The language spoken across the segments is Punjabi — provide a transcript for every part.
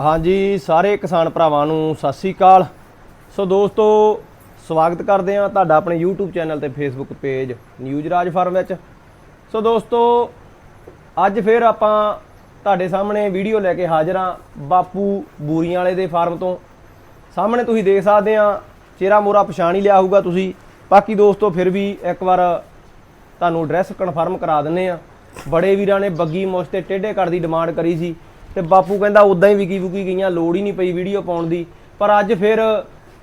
ਹਾਂਜੀ, ਸਾਰੇ ਕਿਸਾਨ ਭਰਾਵਾਂ ਨੂੰ ਸਤਿ ਸ੍ਰੀ ਅਕਾਲ। ਸੋ ਦੋਸਤੋ, ਸਵਾਗਤ ਕਰਦੇ ਹਾਂ ਤੁਹਾਡਾ ਆਪਣੇ YouTube ਚੈਨਲ ਤੇ Facebook page news Raj farm ਵਿੱਚ। ਸੋ ਦੋਸਤੋ, ਅੱਜ ਫਿਰ ਆਪਾਂ ਤੁਹਾਡੇ ਸਾਹਮਣੇ ਵੀਡੀਓ ਲੈ ਕੇ ਹਾਜ਼ਰ ਹਾਂ ਬਾਪੂ ਬੂਰੀਆਂ ਵਾਲੇ ਦੇ ਫਾਰਮ ਤੋਂ। ਸਾਹਮਣੇ ਤੁਸੀਂ ਦੇਖ ਸਕਦੇ ਆ ਚਿਹਰਾ ਮੋਰਾ ਪਛਾਣ ਹੀ ਲਿਆ ਹੋਊਗਾ ਤੁਸੀਂ। ਬਾਕੀ ਦੋਸਤੋ, ਫਿਰ ਵੀ ਇੱਕ ਵਾਰ ਤੁਹਾਨੂੰ ਐਡਰੈਸ ਕਨਫਰਮ ਕਰਾ ਦਿੰਨੇ ਆ ਬੜੇ ਵੀਰਾਂ ਨੇ ਬੱਗੀ ਮੁਸ਼ ਤੇ ਟੇਢੇ ਕਰ ਦੀ ਡਿਮਾਂਡ ਕਰੀ ਸੀ। ਤੇ ਬਾਪੂ ਕਹਿੰਦਾ ਉਦਾਂ ਹੀ ਵਿਕੀ ਵਿਕੀ ਗਈਆਂ ਲੋੜ ਹੀ ਨਹੀਂ ਪਈ ਵੀਡੀਓ ਪਾਉਣ ਦੀ। ਪਰ ਅੱਜ ਫਿਰ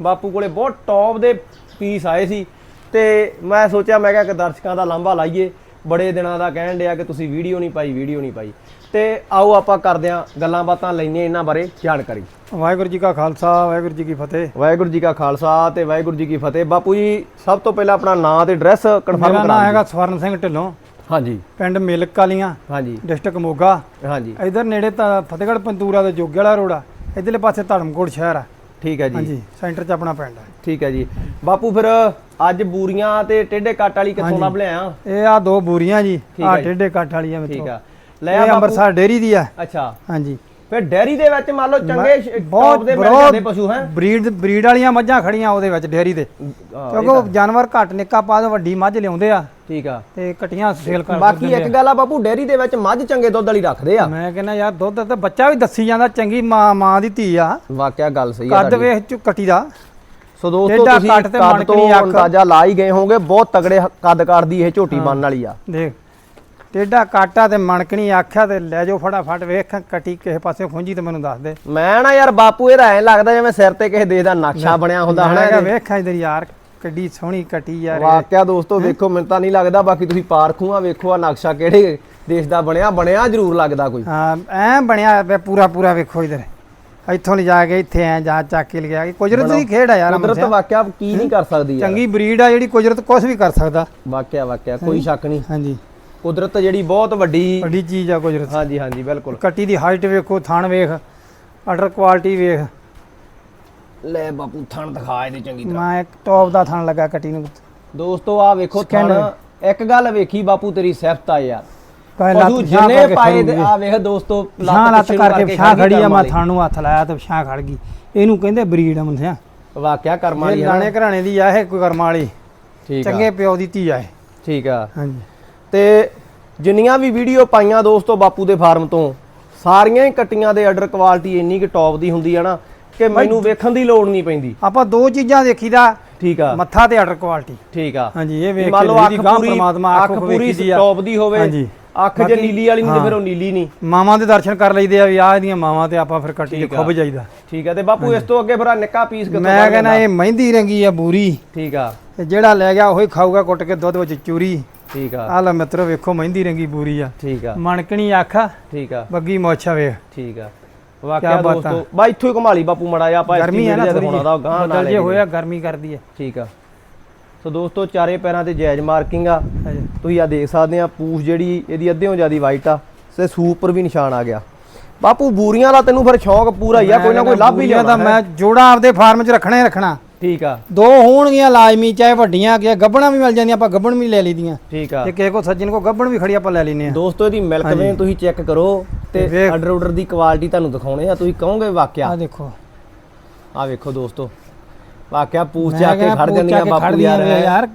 ਬਾਪੂ ਕੋਲੇ ਬਹੁਤ ਟੌਪ ਦੇ ਪੀਸ ਆਏ ਸੀ ਤੇ ਮੈਂ ਸੋਚਿਆ ਮੈਂ ਕਿਹਾ ਕਿ ਦਰਸ਼ਕਾਂ ਦਾ ਲਾਂਭਾ ਲਾਈਏ। ਬੜੇ ਦਿਨਾਂ ਦਾ ਕਹਿਣ ਡਿਆ ਕਿ ਤੁਸੀਂ ਵੀਡੀਓ ਨਹੀਂ ਪਾਈ ਵੀਡੀਓ ਨਹੀਂ ਪਾਈ। ਤੇ ਆਓ ਆਪਾਂ ਕਰਦੇ ਆਂ ਗੱਲਾਂ ਬਾਤਾਂ ਲੈਣੇ ਇਹਨਾਂ ਬਾਰੇ ਜਾਣਕਾਰੀ। ਵਾਹਿਗੁਰੂ ਜੀ ਕਾ ਖਾਲਸਾ ਵਾਹਿਗੁਰੂ ਜੀ ਕੀ ਫਤਿਹ। ਵਾਹਿਗੁਰੂ ਜੀ ਕਾ ਖਾਲਸਾ ਤੇ ਵਾਹਿਗੁਰੂ ਜੀ ਕੀ ਫਤਿਹ। ਬਾਪੂ ਜੀ ਸਭ ਤੋਂ ਪਹਿਲਾਂ ਆਪਣਾ ਨਾਮ ਤੇ ਐਡਰੈਸ ਕਨਫਰਮ ਮੇਰਾ ਨਾਮ ਕਰਾ ਹੈਗਾ ਸਵਰਨ ਸਿੰਘ ਢਿੱਲੋਂ। ਹਾਂਜੀ। ਪਿੰਡ ਮਿਲਕ ਕਾਲੀਆਂ ਹਾਂਜੀ। ਡਿਸਟ੍ਰਿਕਟ ਮੋਗਾ। ਹਾਂਜੀ। ਇਧਰ ਨੇੜੇ ਤਾਂ ਫਤਿਹਗੜ੍ਹ ਪੰਤੂਰਾ ਦੇ ਜੋਗੇ ਵਾਲਾ ਰੋਡ ਆ। ਇਧਰਲੇ ਪਾਸੇ ਧਰਮਕੋਟ ਸ਼ਹਿਰ ਆ। ਠੀਕ ਹੈ ਜੀ। ਹਾਂਜੀ ਸੈਂਟਰ 'ਚ ਆਪਣਾ ਪਿੰਡ ਆ। ਠੀਕ ਹੈ ਜੀ। ਬਾਪੂ ਫਿਰ ਅੱਜ ਬੂਰੀਆਂ ਤੇ ਟੇਢੇ ਕੱਟ ਵਾਲੀ ਕਿੱਥੋਂ ਲੱਭ ਲਿਆ? ਇਹ ਆ ਦੋ ਬੂਰੀਆਂ ਜੀ। ਠੀਕ ਆ ਆ। ਟੇਢੇ ਕੱਠ ਵਾਲੀਆਂ ਠੀਕ ਮੇਥੋਂ ਆ ਲੈ ਆ ਬਾਪੂ ਅੰਮ੍ਰਿਤਸਰ ਡੇਰੀ ਦੀ ਆ। ਅੱਛਾ। ਹਾਂਜੀ। ਫਿਰ ਡੈਰੀ ਦੇ ਵਿੱਚ ਮੰਨ ਲਓ ਚੰਗੇ ਟੌਪ ਦੇ ਮਿਲ ਜਾਂਦੇ ਪਸ਼ੂ ਹੈ? ਬਰੀਡ ਬਰੀਡ ਵਾਲੀਆਂ ਮੱਝਾਂ ਖੜੀਆਂ ਉਹਦੇ ਵਿੱਚ ਡੇਰੀ ਦੇ। ਕਿਉਂਕਿ ਜਾਨਵਰ ਘੱਟ ਨਿੱਕਾ ਪਾ ਵੱਡੀ ਮੱਝ ਲਿਆਉਂਦੇ ਆ। ਠੀਕ ਆ। ਤੇ ਕਟੀਆਂ ਸੇਲ ਕਰ ਬਾਕੀ ਇੱਕ ਗੱਲ ਆ ਬਾਪੂ ਡੈਰੀ ਦੇ ਵਿੱਚ ਮੱਝ ਚੰਗੇ ਦੁੱਧ ਵਾਲੀ ਰੱਖਦੇ ਆ। ਮੈਂ ਕਹਿੰਦਾ ਯਾਰ ਦੁੱਧ ਤੇ ਬੱਚਾ ਵੀ ਦੱਸੀ ਜਾਂਦਾ ਚੰਗੀ ਮਾਂ ਮਾਂ ਦੀ ਧੀ ਆ। ਵਾਕਿਆ ਗੱਲ ਸਹੀ ਆ ਕੱਦ। ਵੇਖ ਚ ਕੱਟੀ ਦਾ। ਸੋ ਦੋਸਤੋ ਤੁਸੀਂ ਕੱਟ ਤੇ ਕੱਦ ਤੋਂ। ਅੰਦਾਜ਼ਾ ਲਾ ਹੀ ਗਏ ਹੋਵੋਗੇ ਬਹੁਤ ਤਗੜੇ ਕੱਦ ਕਾਟਦੀ ਇਹ ਝੋਟੀ ਬਣਨ ਵਾਲੀ ਆ। ਦੇਖ। ਟੇਡਾ ਕਾਟਾ ਤੇ ਮਣਕਣੀ ਆਖਿਆ ਤੇ ਲੈ ਜਾਓ ਫਟਾਫਟ ਵੇਖ ਕੱਟੀ ਕਿਸੇ ਪਾਸੇ ਖੁੰਜੀ ਤੇ ਮੈਨੂੰ ਦੱਸ ਦੇ। ਮੈਂ ਨਾ ਯਾਰ ਬਾਪੂ ਇਹਦਾ ਐਂ ਲੱਗਦਾ ਜਿਵੇਂ ਸਿਰ ਤੇ ਕਿਸੇ ਦੇਸ਼ ਦਾ ਨਕਸ਼ਾ ਬਣਿਆ ਹੁੰਦਾ ਹਨਾ ਇਹਦੇ। ਵੇਖ ਇਧਰ ਯਾਰ ਕਿੱਡੀ ਸੋਹਣੀ ਕੱਟੀ ਯਾਰ ਇਹ। ਵਾਕਿਆ ਦੋਸਤੋ ਵੇਖੋ ਮੈਨੂੰ ਤਾਂ ਨਹੀਂ ਲੱਗਦਾ ਬਾਕੀ ਤੁਸੀਂ ਪਾਰਖੂਆ ਵੇਖੋ ਆ ਨਕਸ਼ਾ ਕਿਹੜੇ ਦੇਸ਼ ਦਾ ਬਣਿਆ ਬਣਿਆ ਜ਼ਰੂਰ ਲੱਗਦਾ ਕੋਈ। ਹਾਂ ਐ ਬਣਿਆ ਪੂਰਾ ਪੂਰਾ ਵੇਖੋ ਇਧਰ। ਇੱਥੋਂ ਲਿਜਾ ਕੇ ਇੱਥੇ ਐ ਜਾ ਚੱਕ ਕੇ ਲਿਆ ਕਿ। ਕੁਦਰਤ ਦੀ ਖੇਡ ਆ ਯਾਰ ਕੁਦਰਤ ਵਾਕਿਆ ਕੀ ਨਹੀਂ ਕਰ ਸਕਦੀ ਯਾਰ। ਚੰਗੀ ਬਰੀਡ ਆ ਜਿਹੜੀ ਕੁਦਰਤ ਕੁਝ ਵੀ ਕਰ ਸਕਦਾ। ਵਾਕਿਆ ਵਾਕਿਆ ਕੋਈ ਸ਼ੱਕ ਨਹੀਂ। ਹਾਂਜੀ। ਕੁਦਰਤ ਜਿਹੜੀ ਬਹੁਤ ਵੱਡੀ ਵੱਡੀ ਚੀਜ਼ ਆ ਕੁਦਰਤ। ਹਾਂਜੀ ਹਾਂਜੀ ਬਿਲਕੁਲ। ਕੱਟੀ ਦੀ ਹਾਈਟ ਵੇਖੋ ਥਣ ਵੇਖ ਆਰਡਰ ਕੁਆਲਿਟੀ ਵੇਖ। ਲੈ ਬਾਪੂ ਥਣ ਦਿਖਾ ਇਹਦੇ ਚੰਗੀ ਤਰ੍ਹਾਂ। ਮੈਂ ਇੱਕ ਟੌਪ ਦਾ ਥਣ ਲੱਗਾ ਕੱਟੀ ਨੂੰ। ਦੋਸਤੋ ਆ ਵੇਖੋ ਥਣ। ਇੱਕ ਗੱਲ ਵੇਖੀ ਬਾਪੂ ਤੇਰੀ ਸਿਫਤ ਆ ਯਾਰ। ਪਸ਼ੂ ਜਿੰਨੇ ਪਾਏ। ਆ ਵੇਖ ਦੋਸਤੋ ਲੱਤ ਪਿੱਛੇ ਕਰਕੇ ਛਾਂ ਖੜ ਆ ਮੈਂ। ਥਣ ਨੂੰ ਹੱਥ ਲਾਇਆ ਤੇ ਛਾਂ ਖੜ ਗਈ। ਇਹਨੂੰ ਕਹਿੰਦੇ ਬਰੀਡ ਆ ਮੁੰਡਿਆ। ਵਾਕਿਆ ਕਰਮ ਵਾਲੀ ਨਾ। ਲਾਣੇ ਘਰਾਣੇ ਦੀ ਆ ਇਹ ਕੋਈ ਕਰਮਾਂ ਵਾਲੀ। ਠੀਕ ਆ। ਚੰਗੇ ਪਿਓ ਦੀ ਧੀ ਆ ਇਹ। ਠੀਕ ਆ। ਹਾਂਜੀ। ਤੇ ਜਿੰਨੀਆਂ ਵੀ ਵੀਡੀਓ ਪਾਈਆਂ ਦੋਸਤੋ ਬਾਪੂ ਦੇ ਫਾਰਮ ਤੋਂ ਸਾਰੀਆਂ ਹੀ ਕੱਟੀਆਂ ਦੇ ਆਰਡਰ ਕੁਆਲਿਟੀ ਇੰਨੀ ਕਿ ਟੌਪ ਦੀ ਹੁੰਦੀ ਆ ਨਾ ਕਿ ਮੈਨੂੰ ਵੇਖਣ ਦੀ ਲੋੜ ਨਹੀਂ ਪੈਂਦੀ। ਆਪਾਂ ਦੋ ਚੀਜ਼ਾਂ ਦੇਖੀਦਾ ਠੀਕ ਆ। ਮੱਥਾ ਤੇ ਆਰਡਰ ਕੁਆਲਿਟੀ ਠੀਕ ਆ। ਹਾਂਜੀ ਇਹ ਵੇਖ ਮੰਨ ਕੇ ਲਓ ਜਿਹੜੀ ਅੱਖ ਗਾਂ ਪੂਰੀ ਪ੍ਰਮਾਤਮਾ ਅੱਖ ਪੂਰੀ ਆ। ਟੌਪ ਦੀ ਹੋਵੇ ਹਾਂਜੀ। ਅੱਖ ਜੇ ਨੀਲੀ ਵਾਲੀ ਨਹੀਂ ਤੇ ਹਾਂ। ਫਿਰ ਉਹ ਨੀਲੀ ਨਹੀਂ। ਮਾਵਾਂ ਦੇ ਦਰਸ਼ਨ ਕਰ ਲਈਦੇ ਆ ਵੀ ਆਹ ਇਹਦੀਆਂ ਮਾਵਾਂ ਤੇ ਆਪਾਂ ਫਿਰ ਕੱਟੀ ਆ। ਖੁੱਬ ਜਾਈਦਾ। ਠੀਕ ਆ ਤੇ ਬਾਪੂ ਇਸ ਤੋਂ ਅੱਗੇ ਫਿਰ ਆਹ ਨਿੱਕਾ ਪੀਸ ਕਿੱਥੋਂ ਮੈਂ ਕਹਿੰਦਾ? ਇਹ ਮਹਿੰਦੀ ਰੰਗੀ ਆ ਬੂਰੀ। ਠੀਕ ਆ। ਤੇ ਜਿਹੜਾ ਲੈ ਗਿਆ ਉਹੀ ਖਾਊਗਾ ਕੁੱਟ ਕੇ ਦੁੱਧ ਵਿੱਚ ਚੂਰੀ। ਠੀਕ ਆ। ਆਹ ਲੈ ਮਿੱਤਰੋ ਵੇਖੋ ਮਹਿੰਦੀ ਰੰਗੀ ਬੂਰੀ ਆ। ਠੀਕ ਆ। ਮਣਕਣੀ ਆਖਾ ਠੀਕ ਆ। ਬੱਗੀ ਮੋਛਾ ਵੇਖ। ਠੀਕ ਆ। ਵਾਕਿਆ। ਦੋਸਤੋ ਬਾ ਇੱਥੋਂ ਹੀ ਘੁਮਾ ਲਈ ਬਾਪੂ ਮੜਾ ਜਾ ਆਪਾਂ ਗਰਮੀ ਹੈ ਨਾ ਹੋਣਾ ਦਾ ਗਾਂ ਬਦਲ ਜੇ ਹੋਇਆ ਗਰਮੀ ਕਰਦੀ ਹੈ। ਠੀਕ ਆ। ਸੋ ਦੋਸਤੋ ਚਾਰੇ ਪੈਰਾਂ ਤੇ ਜਾਇਜ਼ ਮਾਰਕਿੰਗ ਆ। ਤੁਸੀਂ ਆ ਦੇਖ ਸਕਦੇ ਆ ਪੂਛ ਜਿਹੜੀ ਇਹਦੀ ਅੱਧਿਓਂ ਜਿਆਦੀ ਵਾਈਟ ਆ। ਤੇ ਸੂਪ ਪਰ ਵੀ ਨਿਸ਼ਾਨ ਆ ਗਿਆ। ਬਾਪੂ ਬੂਰੀਆਂ ਦਾ ਤੈਨੂੰ ਫਿਰ ਸ਼ੌਂਕ ਪੂਰਾ ਹੀ ਆ ਕੋਈ ਨਾ ਕੋਈ ਲੱਭ ਹੀ ਲਿਆ ਮੈਂ ਜੋੜਾ ਆਪਦੇ ਫਾਰਮ 'ਚ ਰੱਖਣਾ ਹੀ ਰੱਖਣਾ। ਠੀਕ ਆ। ਦੋ ਹੋਣਗੀਆਂ ਲਾਜ਼ਮੀ ਚਾਹੇ ਵੱਡੀਆਂ ਕਿ ਗੱਬਣਾ ਵੀ ਮਿਲ ਜਾਂਦੀਆਂ ਆਪਾਂ ਗੱਬਣ ਵੀ ਲੈ ਲਈਦੀਆਂ। ਠੀਕ ਆ। ਤੇ ਕਿਸੇ ਕੋ ਸੱਜਣ ਕੋ ਗੱਬਣ ਵੀ ਖੜੀ ਆਪਾਂ ਲੈ ਲੈਨੇ ਆ ਦੋਸਤੋ ਇਹਦੀ ਮਿਲਕ ਵੇਨ ਤੁਸੀਂ ਚੈੱਕ ਕਰੋ ਤੇ। ਆਰਡਰ ਆਰਡਰ ਦੀ ਕੁਆਲਿਟੀ ਤੁਹਾਨੂੰ ਦਿਖਾਉਣੇ ਆ। ਤੁਸੀਂ ਕਹੋਗੇ ਵਾਕਿਆ? ਆ ਦੇਖੋ। ਆ ਵੇਖੋ ਦੋਸਤੋ। ਵਾਕਿਆ ਪੂਛ ਜਾ ਕੇ ਖੜ ਜਾਂਦੀਆਂ ਬਾਪੂ ਯਾਰ। ਯਾਰ।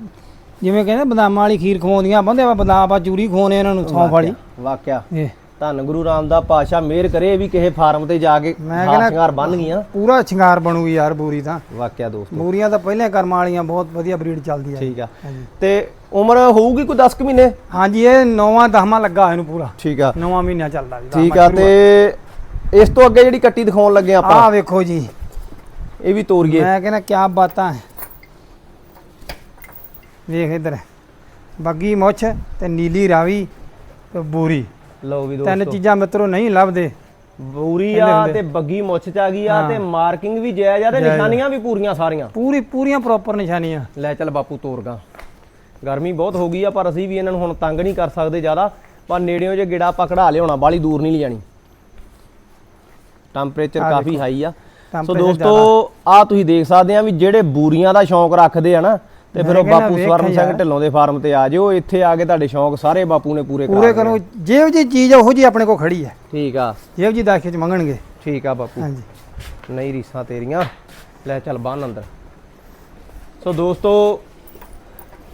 ਜਿਵੇਂ ਕਹਿੰਦੇ ਬਦਾਮਾਂ ਵਾਲੀ ਖੀਰ ਖਵਾਉਂਦੀਆਂ ਬੰਦੇ ਆਪਾਂ ਬਦਾਮ ਆਪਾਂ ਚੂਰੀ ਖਵਾਉਨੇ ਇਹਨਾਂ ਨੂੰ ਸੌਂਫ ਵਾਲੀ। ਵਾਕਿਆ। ਇਹ। ਧੰਨ ਗੁਰੂ ਰਾਮਦਾਸ ਪਾਸ਼ਾ ਮਿਹਰ ਕਰੇ ਇਹ ਵੀ ਕਿਸੇ ਫਾਰਮ ਤੇ ਜਾ ਕੇ ਮੈਂ ਕਹਿੰਦਾ- ਸ਼ਿੰਗਾਰ ਬਣ ਗਈਆਂ। ਪੂਰਾ ਸ਼ਿੰਗਾਰ ਬਣੂਗੀ ਯਾਰ ਬੂਰੀ ਤਾਂ। ਵਾਕਿਆ ਦੋਸਤੋ। ਬੂਰੀਆਂ ਤਾਂ ਪਹਿਲੇ ਕਰਮਾਂ ਵਾਲੀਆਂ ਬਹੁਤ ਵਧੀਆ ਬਰੀਡ ਚੱਲਦੀ ਆ। ਠੀਕ ਆ। ਤੇ ਉਮਰ ਹੋਊਗੀ ਕੋਈ 10 ਕੁ ਮਹੀਨੇ? ਹਾਂਜੀ ਇਹ ਨੌਵਾਂ ਦਸਵਾਂ ਲੱਗਾ ਇਹਨੂੰ ਪੂਰਾ। ਠੀਕ ਆ। ਨੌਵਾਂ ਮਹੀਨਾ ਚੱਲਦਾ ਜੀ ਠੀਕ ਆ ਤੇ ਇਸ ਤੋਂ ਅੱਗੇ ਜਿਹੜੀ ਕੱਟੀ ਦਿਖਾਉਣ ਲੱਗੇ ਆਪਾਂ। ਵੇਖੋ ਜੀ। ਇਹ ਵੀ ਤੋਰੀਏ। ਮੈਂ ਕਹਿੰਦਾ ਕਿਆ ਬਾਤਾਂ ਹੈ ਵੇਖ ਇਧਰ। ਬੱਗੀ ਮੁੱਛ ਤੇ ਨੀਲੀ ਰਾਵੀ ਤੇ ਬੂਰੀ। ਲਓ ਵੀ ਤਿੰਨ ਦੋਸਤੋ। ਚੀਜ਼ਾਂ ਮਿੱਤਰੋ ਨਹੀਂ ਲੱਭਦੇ। ਬੂਰੀ ਆ। ਤੇ ਬੱਗੀ ਮੁੱਛ ਚ ਆ ਗਈ ਆ ਤੇ ਮਾਰਕਿੰਗ ਵੀ ਜਾਇਜ਼ ਆ ਤੇ। ਨਿਸ਼ਾਨੀਆਂ ਵੀ ਪੂਰੀਆਂ ਸਾਰੀਆਂ। ਪੂਰੀ ਪੂਰੀਆਂ ਪ੍ਰੋਪਰ ਨਿਸ਼ਾਨੀਆਂ। ਲੈ ਚੱਲ ਬਾਪੂ ਤੋਰਗਾ ਗਰਮੀ ਬਹੁਤ ਹੋ ਗਈ ਆ ਪਰ ਅਸੀਂ ਵੀ ਇਹਨਾਂ ਨੂੰ ਹੁਣ ਤੰਗ ਨਹੀਂ ਕਰ ਸਕਦੇ ਜ਼ਿਆਦਾ। ਪਰ ਨੇੜਿਓਂ ਜੇ ਗਿੜਾ ਆਪਾਂ ਕਢਾ ਲਿਆਉਣਾ ਬਾਲੀ ਦੂਰ ਨਹੀਂ ਲਿਜਾਣੀ। ਟੈਂਪਰੇਚਰ ਕਾਫੀ ਹਾਈ ਆ। ਸੋ Temperature ਦੋਸਤੋ ਆ ਤੁਸੀਂ ਦੇਖ ਸਕਦੇ ਆ ਵੀ ਜਿਹੜੇ ਬੂਰੀਆਂ ਦਾ ਸ਼ੌਂਕ ਰੱਖਦੇ ਆ ਨਾ ਤੇ ਫਿਰ ਉਹ ਬਾਪੂ ਸਵਰਨ ਸਿੰਘ। ਢਿੱਲੋਂ ਦੇ ਫਾਰਮ ਤੇ ਆ ਜਿਓ ਇੱਥੇ ਆ ਕੇ ਤੁਹਾਡੇ ਸ਼ੌਂਕ ਸਾਰੇ ਬਾਪੂ ਨੇ ਪੂਰੇ ਪੂਰੇ ਕਰਾ। ਜਿਹੋ ਜੀ ਚੀਜ਼ ਉਹੋ ਜੀ ਆਪਣੇ ਕੋਲ ਖੜੀ ਹੈ ਠੀਕ ਆ। ਜਿਹੋ ਜੀ ਦਾਖੇ ਚ ਮੰਗਣਗੇ। ਠੀਕ ਆ ਬਾਪੂ। ਹਾਂਜੀ। ਨਹੀਂ ਰੀਸਾਂ ਤੇਰੀਆਂ। ਲੈ ਚੱਲ ਬੰਨ ਅੰਦਰ। ਸੋ ਦੋਸਤੋ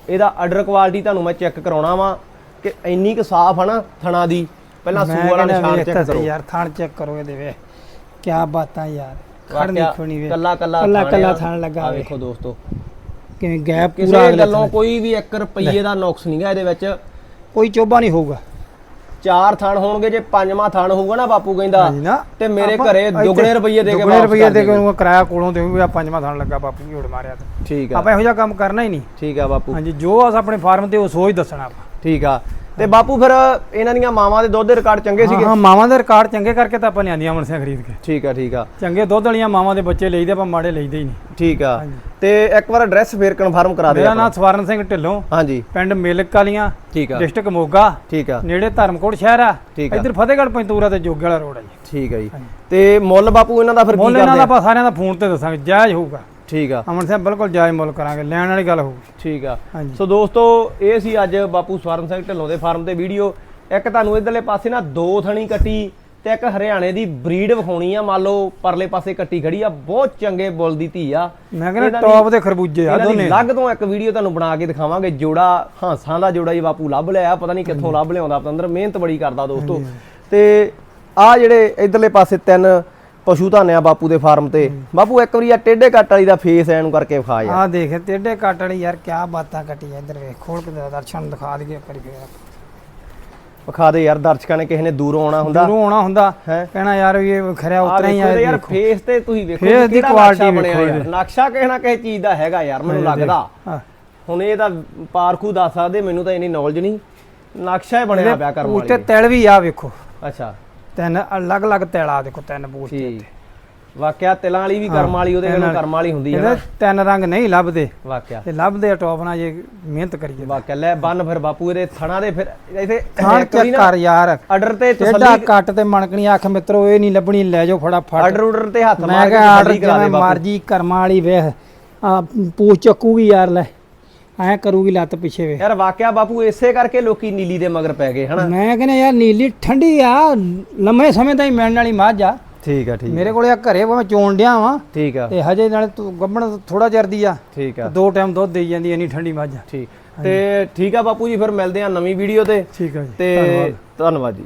ਇਹਦਾ ਆਰਡਰ ਕੁਆਲਿਟੀ ਤੁਹਾਨੂੰ ਮੈਂ ਚੈੱਕ ਕਰਾਉਣਾ ਵਾ ਕਿ ਇੰਨੀ ਕੁ ਸਾਫ਼ ਆ ਨਾ ਥਣਾ ਦੀ। ਪਹਿਲਾਂ ਸੂ ਵਾਲਾ ਨਿਸ਼ਾਨ ਚੈੱਕ ਕਰੋ। ਯਾਰ ਥਣ ਚੈੱਕ ਕਰੋ ਇਹਦੇ ਵੇ। ਕੀ ਬਾਤਾਂ ਯਾਰ। ਖੜ ਵਾਕਿਆ ਨਹੀਂ ਖੁਣੀ ਵੇ? ਕੱਲਾ ਕੱਲਾ ਕੱਲਾ ਥਣ ਕੱਲਾ ਆ। ਥਣ ਲੱਗਾ ਵੇਖੋ ਦੋਸਤੋ। ਕਿਵੇਂ ਗੈਪ ਪੂਰਾ ਕਿਸੇ ਅਗਲੇ ਗੱਲੋਂ। ਕੋਈ ਵੀ 1 ਰੁਪਈਏ ਦਾ ਨੁਕਸ ਨਹੀਂਗਾ ਇਹਦੇ ਵਿੱਚ। ਕੋਈ ਚੋਬਾ ਨਹੀਂ ਹੋਊਗਾ। ਚਾਰ ਥਣ ਹੋਣਗੇ ਜੇ ਪੰਜਵਾਂ ਥਣ ਹੋਊਗਾ ਨਾ ਬਾਪੂ ਕਹਿੰਦਾ ਨਾ। ਤੇ ਮੇਰੇ ਆਪਾਂ ਘਰੇ ਇੱਥੇ ਦੁੱਗਣੇ ਰੁਪਈਏ ਦੇ ਕੇ ਦੁੱਗਣੇ ਵਾਪਸ ਰੁਪਈਏ ਦੇ ਕੇ। ਉਹਨੂੰ ਕਿਰਾਇਆ ਕੋਲੋਂ ਦੇਊਗਾ ਪੰਜਵਾਂ ਥਣ ਲੱਗਾ ਬਾਪੂ ਉੜ ਮਾਰਿਆ ਤੇ। ਠੀਕ ਆ। ਆਪਾਂ ਇਹੋ ਜਿਹਾ ਕੰਮ ਕਰਨਾ ਹੀ ਨਹੀਂ। ਠੀਕ ਆ ਬਾਪੂ। ਹਾਂਜੀ ਜੋ ਅਸ ਆਪਣੇ ਫਾਰਮ ਤੇ ਉਹ ਸੋਚ ਦੱਸਣਾ ਆਪਾਂ। ਠੀਕ ਆ। ਤੇ ਬਾਪੂ ਫਿਰ ਇਹਨਾਂ ਦੀਆਂ ਮਾਵਾਂ ਦੇ ਦੁੱਧ ਦੇ ਰਿਕਾਰਡ ਚੰਗੇ ਸੀਗੇ? ਹਾਂ ਮਾਵਾਂ ਦੇ ਰਿਕਾਰਡ ਚੰਗੇ ਕਰਕੇ ਤਾਂ ਆਪਾਂ ਲਿਆਂਦੀਆਂ ਮਨਸਿਆ ਖਰੀਦ ਕੇ। ਠੀਕ ਆ ਠੀਕ ਆ। ਚੰਗੇ ਦੁੱਧ ਵਾਲੀਆਂ ਮਾਵਾਂ ਦੇ ਬੱਚੇ ਲਈਦੇ ਆਪਾਂ ਮਾੜੇ ਲਈਦੇ ਹੀ ਨਹੀਂ। ਠੀਕ ਆ। ਤੇ ਇੱਕ ਵਾਰ ਐਡਰੈਸ ਫੇਰ ਕਨਫਰਮ ਕਰਾ ਦੇ ਮੇਰਾ। ਨਾਮ ਸਵਰਨ ਸਿੰਘ ਢਿੱਲੋਂ। ਹਾਂਜੀ। ਪਿੰਡ ਮਿਲਕ ਵਾਲੀਆਂ ਠੀਕ ਆ। ਡਿਸਟ੍ਰਿਕਟ ਮੋਗਾ। ਠੀਕ ਆ। ਨੇੜੇ ਧਰਮਕੋਟ ਸ਼ਹਿਰ ਆ। ਠੀਕ ਆ। ਇੱਧਰ ਫਤਿਹਗੜ੍ਹ ਪੰਤੂਰਾ ਤੇ ਜੋਗੇ ਵਾਲਾ ਰੋਡ ਆ ਜੀ। ਠੀਕ ਆ ਜੀ। ਤੇ ਮੁੱਲ ਬਾਪੂ ਇਹਨਾਂ ਦਾ ਫਿਰ ਕੀ ਮੁੱਲ ਇਹਨਾਂ ਦਾ ਕਰਦੇ? ਆਪਾਂ ਸਾਰਿਆਂ ਦਾ ਫੋਨ ਤੇ ਦੱਸਾਂਗੇ ਜਾਇਜ਼ ਹੋਊਗਾ। ਠੀਕ ਆ। ਅਮਨ ਸਾਹਿਬ ਬਿਲਕੁਲ ਜਾਇਜ਼ ਮੁੱਲ ਕਰਾਂਗੇ ਲੈਣ ਵਾਲੀ ਗੱਲ ਹੋਊਗੀ। ਠੀਕ ਆ। ਹਾਂਜੀ। ਸੋ ਦੋਸਤੋ ਇਹ ਸੀ ਅੱਜ ਬਾਪੂ ਸਵਰਨ ਸਿੰਘ ਢਿੱਲੋਂ ਦੇ ਫਾਰਮ ਤੇ ਵੀਡੀਓ। ਇੱਕ ਤੁਹਾਨੂੰ ਇਧਰਲੇ ਪਾਸੇ ਨਾ ਦੋ ਥਣੀ ਕੱਟੀ ਤੇ ਇੱਕ ਹਰਿਆਣੇ ਦੀ ਬਰੀਡ ਵਿਖਾਉਣੀ ਆ। ਮੰਨ ਲਓ ਪਰਲੇ ਪਾਸੇ ਕੱਟੀ ਖੜੀ ਆ। ਬਹੁਤ ਚੰਗੇ ਬੁੱਲ ਦੀ ਧੀ ਆ। ਮੈਂ ਕਹਿੰਦਾ ਇਹਨਾਂ ਦੀ- ਟੌਪ ਦੇ ਖਰਬੂਜੇ ਆ ਇਹਨਾਂ ਦੀ ਦੋਨੇ। ਲੱਗ ਤੋਂ ਇੱਕ ਵੀਡੀਓ ਤੁਹਾਨੂੰ ਬਣਾ ਕੇ ਦਿਖਾਵਾਂਗੇ। ਜੋੜਾ ਹਾਂਸਾਂ ਦਾ ਜੋੜਾ ਜੀ ਬਾਪੂ ਲੱਭ ਲਿਆ। ਪਤਾ ਨਹੀਂ ਕਿੱਥੋਂ ਲੱਭ ਲਿਆਉਂਦਾ ਪਤੰਦਰ। ਮਿਹਨਤ ਬੜੀ ਕਰਦਾ ਦੋਸਤੋ। ਤੇ ਆ ਜਿਹੜੇ ਇਧਰਲੇ ਪਾਸੇ ਤਿੰਨ ਪਸ਼ੂ ਧਾਨੇ ਆ ਬਾਪੂ ਦੇ ਫਾਰਮ ਤੇ। ਬਾਪੂ ਇੱਕ ਵਾਰੀ ਆ ਟੇਢੇ ਕੱਟ ਵਾਲੀ ਦਾ ਫੇਸ ਐਨੂੰ ਕਰਕੇ ਵਿਖਾ ਯਾਰ। ਆ ਦੇਖ ਟੇਡੇ ਕੱਟ ਵਾਲੀ ਯਾਰ ਕੀ ਬਾਤਾਂ ਕੱਟੀ ਆ ਇੱਧਰ ਵੇਖ ਖੋਲ ਕੇ ਦੇ ਦਰਸ਼ਨ ਦਿਖਾ ਦਈਏ ਕਰੀ ਫੇਰ। ਵਿਖਾ ਦੇ ਯਾਰ ਦਰਸ਼ਕਾਂ ਨੇ ਕਿਸੇ ਨੇ ਦੂਰੋਂ ਆਉਣਾ ਹੁੰਦਾ। ਦੂਰੋਂ ਆਉਣਾ ਹੁੰਦਾ। ਕਹਿਣਾ ਯਾਰ ਇਹ ਖਰਿਆ ਉਤਰਾ ਹੀ ਆ ਯਾਰ। ਫੇਸ ਤੇ ਤੁਸੀਂ ਵੇਖੋ ਵੀ ਦੀ ਬਣਿਆ ਵੇਖੋ ਯਾਰ। ਨਕਸ਼ਾ ਕਿਸੇ ਨਾ ਕਿਸੇ ਚੀਜ਼ ਦਾ ਹੈਗਾ ਯਾਰ ਮੈਨੂੰ ਲੱਗਦਾ। ਹੁਣ ਇਹ ਤਾਂ ਪਾਰਖੂ ਦੱਸ ਸਕਦੇ ਮੈਨੂੰ ਤਾਂ ਇੰਨੀ ਨੌਲੇਜ ਨਹੀਂ। ਨਕਸ਼ਾ ਹੀ ਬਣਿਆ ਪਿਆ ਕਰਮ ਉੱਤੇ ਤਿਲ ਵੀ ਆ ਵੇਖੋ। ਅੱਛਾ। ਤਿੰਨ ਅਲੱਗ-ਅਲੱਗ ਤਿਲ ਦੇਖੋ ਤਿੰਨ ਬੂਟ ਠੀਕ। ਵਾਕਿਆ ਤਿਲਾਂ ਵਾਲੀ ਵੀ ਕਰਮ ਵਾਲੀ ਉਹਦੇ ਕੋਲ ਕਰਮ ਵਾਲੀ। ਹੁੰਦੀ ਹੈ ਇਹਦੇ ਨਾ। ਤਿੰਨ ਰੰਗ ਨਹੀਂ ਲੱਭਦੇ। ਵਾਕਿਆ। ਤੇ ਲੱਭਦੇ ਆ ਟੌਪ ਨਾਲ ਜੇ ਮਿਹਨਤ ਕਰੀਏ ਵਾਕਿਆ ਲੈ ਬੰਨ ਫਿਰ ਬਾਪੂ ਇਹਦੇ ਥਣਾ ਦੇ ਫਿਰ ਇੱਥੇ ਚੈੱਕ ਨਾ ਕਰ ਯਾਰ। ਆਰਡਰ ਤੇ ਤਸੱਲੀ ਕੱਟ ਤੇ ਮਣਕਣੀ ਅੱਖ ਮਿੱਤਰੋ ਇਹ ਨਹੀਂ ਲੱਭਣੀ ਲੈ ਜਾਓ ਫਟਾਫਟ। ਆਰਡਰ ਆਰਡਰ ਤੇ ਹੱਥ ਮਾਰ ਕੇ ਕਿਹਾ ਆਰਡਰ ਤਸੱਲੀ ਕਰਾ ਦੇ ਜਿਵੇਂ ਬਾਪੂ। ਮਰਜ਼ੀ ਕਰਮਾਂ ਵਾਲੀ ਵੇਖ। ਆ ਪੂਛ ਚੱਕੂਗੀ ਯਾਰ ਲੈ। ਐ ਕਰੂਗੀ ਲੱਤ ਪਿੱਛੇ ਵੇ। ਯਾਰ ਵਾਕਿਆ ਬਾਪੂ ਇਸੇ ਕਰਕੇ ਲੋਕੀ ਨੀਲੀ ਦੇ ਮਗਰ ਪੈ ਗਏ ਹਨਾ? ਮੈਂ ਕਹਿੰਦਾ ਯਾਰ ਨੀਲੀ ਠੰਡੀ ਆ ਲੰਮੇ ਸਮੇਂ ਤਾਈਂ ਮਿਲਣ ਵਾਲੀ ਮੱਝ ਆ। ਠੀਕ ਆ ਠੀਕ ਮੇਰੇ ਕੋਲੇ ਆ ਘਰੇ ਮੈਂ ਚੋਣ ਡਿਆ ਵਾਂ। ਠੀਕ ਆ। ਤੇ ਹਜੇ ਨਾਲ ਤੂੰ ਗੱਬਣ ਥੋੜਾ ਚਿਰਦੀ ਆ। ਠੀਕ ਆ। ਦੋ ਟਾਈਮ ਦੁੱਧ ਦੇਈ ਜਾਂਦੀ ਇੰਨੀ ਠੰਡੀ ਮੱਝ ਆ। ਠੀਕ। ਤੇ ਠੀਕ ਆ ਬਾਪੂ ਜੀ ਫਿਰ ਮਿਲਦੇ ਆ ਨਵੀਂ ਵੀਡੀਓ ਤੇ। ਠੀਕ ਆ ਜੀ। ਤੇ ਧੰਨਵਾਦ ਜੀ।